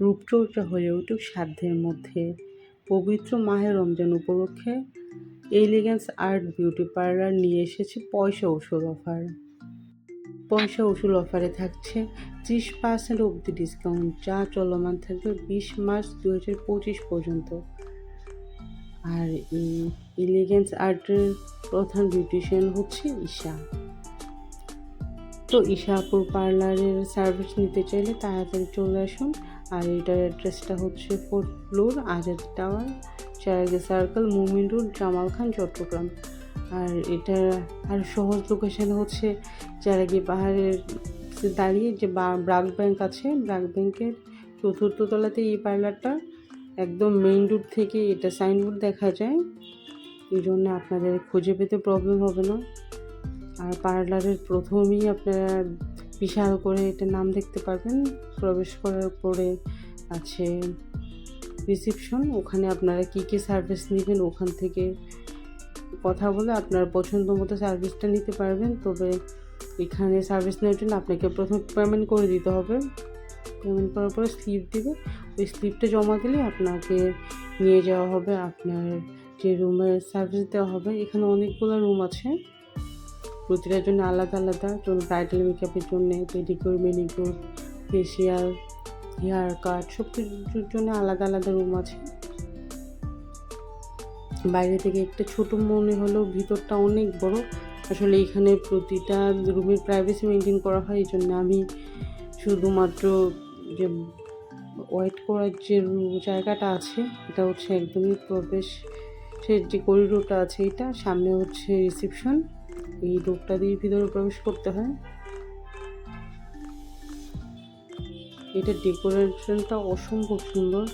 রূপচর্চা হয়ে উঠুক সাধ্যের মধ্যে। পবিত্র মাহে রমজান উপলক্ষে এলিগেন্স আর্ট বিউটি পার্লার নিয়ে এসেছে পয়সা ওষুধ অফার। পয়সা ওষুধ অফারে থাকছে ত্রিশ পার্সেন্ট অবধি ডিসকাউন্ট যা চলমান থাকবে বিশ মার্চ দু হাজার পঁচিশ পর্যন্ত। আর এই এলিগেন্স আর্টের প্রধান বিউটিশিয়ান হচ্ছে ঈশা। তো ঈশাপুর পার্লারের সার্ভিস নিতে চাইলে তাড়াতাড়ি চলে আসুন। আর এটার অ্যাড্রেসটা হচ্ছে ফোর্থ ফ্লোর আজাদ টাওয়ার চারাগে সার্কেল মুমিন রোড জামাল খান চট্টগ্রাম। আর এটা আর সহজ লোকেশন হচ্ছে চারাগি পাহাড়ের দাঁড়িয়ে যে ব্রাক ব্যাংক আছে ব্রাক ব্যাংকের চতুর্থ তলাতে এই পার্লারটা একদম মেইন রোড থেকে এটা সাইনবোর্ড দেখা যায়। এই জন্য আপনাদের খুঁজে পেতে প্রবলেম হবে না। আর পার্লারের প্রথমেই আপনারা বিশাল করে এটা নাম দেখতে পারবেন। প্রবেশ করার পরে আছে রিসিপশন। ওখানে আপনারা কী কী সার্ভিস নেবেন ওখান থেকে কথা বলে আপনার পছন্দ মতো সার্ভিসটা নিতে পারবেন। তবে এখানে সার্ভিস নেওয়ার জন্য আপনাকে প্রথম পেমেন্ট করে দিতে হবে। পেমেন্ট করার পরে স্লিপ দিবে। ওই স্লিপটা জমা দিলে আপনাকে নিয়ে যাওয়া হবে। আপনার যে রুমের সার্ভিস দেওয়া হবে, এখানে অনেকগুলো রুম আছে। প্রতিটার জন্য আলাদা আলাদা। যেমন ব্রাইডাল মেকআপের জন্য pedicure manicure facial hair cut সব কিছুর জন্য আলাদা আলাদা রুম আছে। বাইরে থেকে একটা ছোট মনে হলেও ভিতরটা অনেক বড়। আসলে এখানে প্রতিটা রুমের প্রাইভেসি মেনটেন করা হয় এই জন্য আমি শুধুমাত্র যে ওয়েট করার যে জায়গাটা আছে, এটা হচ্ছে একদমই প্রবেশ সে যে করিডোরটা আছে, এটা সামনে হচ্ছে রিসেপশন এই ডোরটা দিয়ে ভিতরে প্রবেশ করতে হয়। এটা ডেকোরেশনটা অসম্ভব সুন্দর।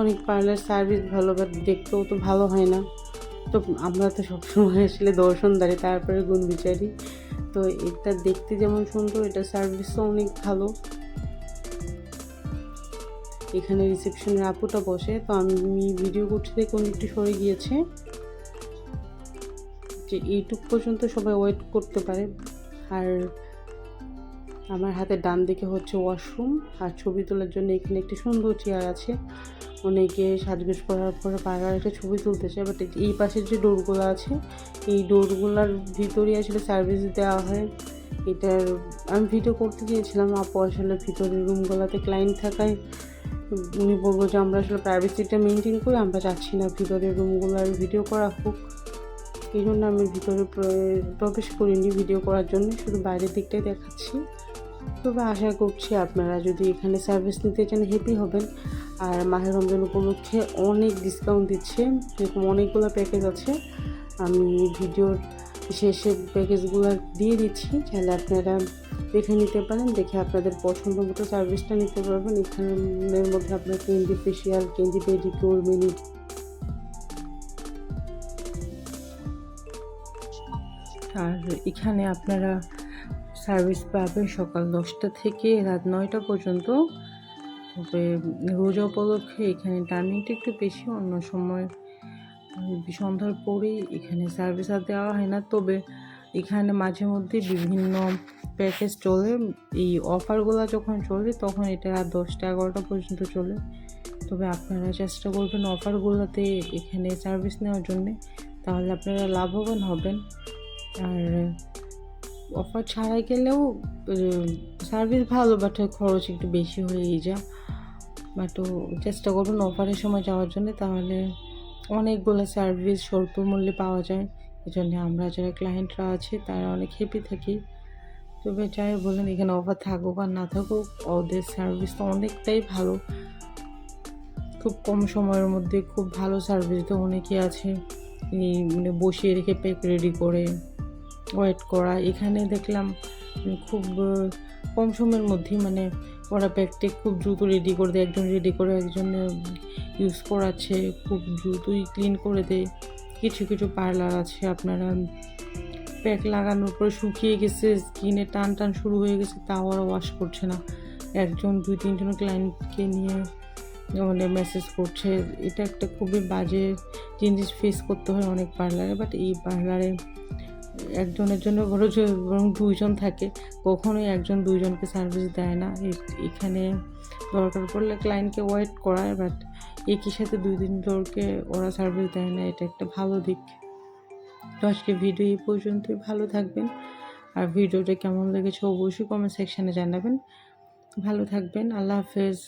অনেক পার্লার সার্ভিস ভালো, বাট দেখতেও তো ভালো হয় না। তো আমরা তো সবসময় আসলে দর্শনদারি তারপরে গুণ বিচারি। তো এটা দেখতে যেমন সুন্দর, এটা সার্ভিসও অনেক ভালো। এখানে রিসেপশনের আপুটা বসে, তো আমি ভিডিও করতে দেখে একটু সরে গিয়েছে। যে এইটুক পর্যন্ত সবাই ওয়েট করতে পারে। আর আমার হাতে ডান দিকে হচ্ছে ওয়াশরুম। আর ছবি তোলার জন্য এখানে একটি সুন্দর চেয়ার আছে। অনেকে সাজগোজ করার পরে পাড়ার একটা ছবি তুলতে চায় বাট এই পাশের যে ডোরগুলো আছে, এই ডোরগুলোর ভিতরে আসলে সার্ভিস দেওয়া হয়। এটার আমি ভিডিও করতে গিয়েছিলাম, আপু আসলে ভিতরের রুমগুলোতে ক্লায়েন্ট থাকায়। উনি বলব যে, আমরা আসলে প্রাইভেসিটা মেনটেন করি, আমরা চাচ্ছি না ভিতরের রুমগুলোর ভিডিও করা হোক। এই জন্য আমি ভিতরে প্রবেশ করিনি ভিডিও করার জন্য, শুধু বাইরের দিকটাই দেখাচ্ছি। তবে আশা করছি আপনারা যদি এখানে সার্ভিস নিতে চান হ্যাপি হবেন। আর মাহের রমজান উপলক্ষে অনেক ডিসকাউন্ট দিচ্ছে, এরকম অনেকগুলো প্যাকেজ আছে। আমি ভিডিওর শেষে প্যাকেজগুলো দিয়ে দিচ্ছি, চাইলে আপনারা দেখে নিতে পারেন, দেখে আপনাদের পছন্দ মতো সার্ভিসটা নিতে পারবেন। এখানের মধ্যে আপনার কেন্দি ফেশিয়াল কেন্দি পেডিকিউর মিনি আর এখানে আপনারা সার্ভিস পাবেন সকাল দশটা থেকে রাত নয়টা পর্যন্ত। তবে রোজা উপলক্ষে এখানে টার্নিংটা একটু বেশি, অন্য সময় সন্ধ্যার পরেই এখানে সার্ভিস আর দেওয়া হয় না। তবে এখানে মাঝে মধ্যে বিভিন্ন প্যাকেজ চলে। এই অফারগুলো যখন চলে, তখন এটা রাত দশটা এগারোটা পর্যন্ত চলে। তবে আপনারা চেষ্টা করবেন অফারগুলোতে এখানে সার্ভিস নেওয়ার জন্যে। তাহলে আপনারা লাভবান হবেন। আর, অফার ছাড়াই গেলেও সার্ভিস ভালো বাট খরচ একটু বেশি হয়েই যা বাট চেষ্টা করবেন অফারের সময় যাওয়ার জন্য, তাহলে অনেকগুলো সার্ভিস স্বল্প মূল্যে পাওয়া যায়। এই জন্য আমরা যারা ক্লায়েন্টরা আছে, তারা অনেক হ্যাপি থাকি। তবে যাই বলেন এখানে অফার থাকুক আর না থাকুক, ওদের সার্ভিস তো অনেকটাই ভালো। খুব কম সময়ের মধ্যে খুব ভালো সার্ভিস তো অনেকেই আছে। মানে বসিয়ে রেখে প্যাক রেডি করে। ওয়েট করা। এখানে দেখলাম খুব কম সময়ের মধ্যেই মানে ওরা প্যাকটে খুব দ্রুত রেডি করে দেয়। একজন রেডি করে, একজন ইউজ করাচ্ছে, খুব দ্রুতই ক্লিন করে দেয়। কিছু কিছু পার্লার আছে আপনারা প্যাক লাগানোর পরে শুকিয়ে গেছে স্কিনে টান টান শুরু হয়ে গেছে, তাও ওরা ওয়াশ করছে না। একজন, দুই তিনজন ক্লায়েন্টকে নিয়ে মানে মেসেজ করছে। এটা একটা খুবই বাজে জিনিস ফেস করতে হয় অনেক পার্লারে বাট এই পার্লারে একজনের জন্য বড় বরং দুইজন থাকে, কখনোই একজন দুইজনকে সার্ভিস দেয় না। এখানে দরকার পড়লে ক্লায়েন্টকে ওয়েট করায় বাট একই সাথে দুই দিন ধরকে ওরা সার্ভিস দেয় না, এটা একটা ভালো দিক। তো আজকে ভিডিও এই পর্যন্তই, ভালো থাকবেন। আর ভিডিওটা কেমন লেগেছে অবশ্যই কমেন্ট সেকশানে জানাবেন। ভালো থাকবেন, আল্লাহ হাফেজ।